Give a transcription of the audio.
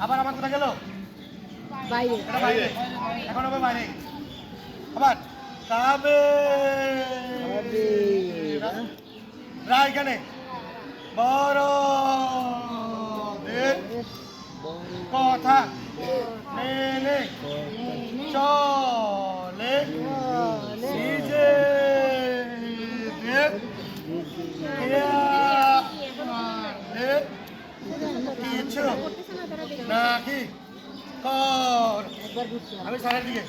আবার আমার কোথায় গেল এখন হবে বাইরে আবার তবে এখানে বড় কথা চলে। কিছু নাকি কর। একবার আমি সারের দিকে।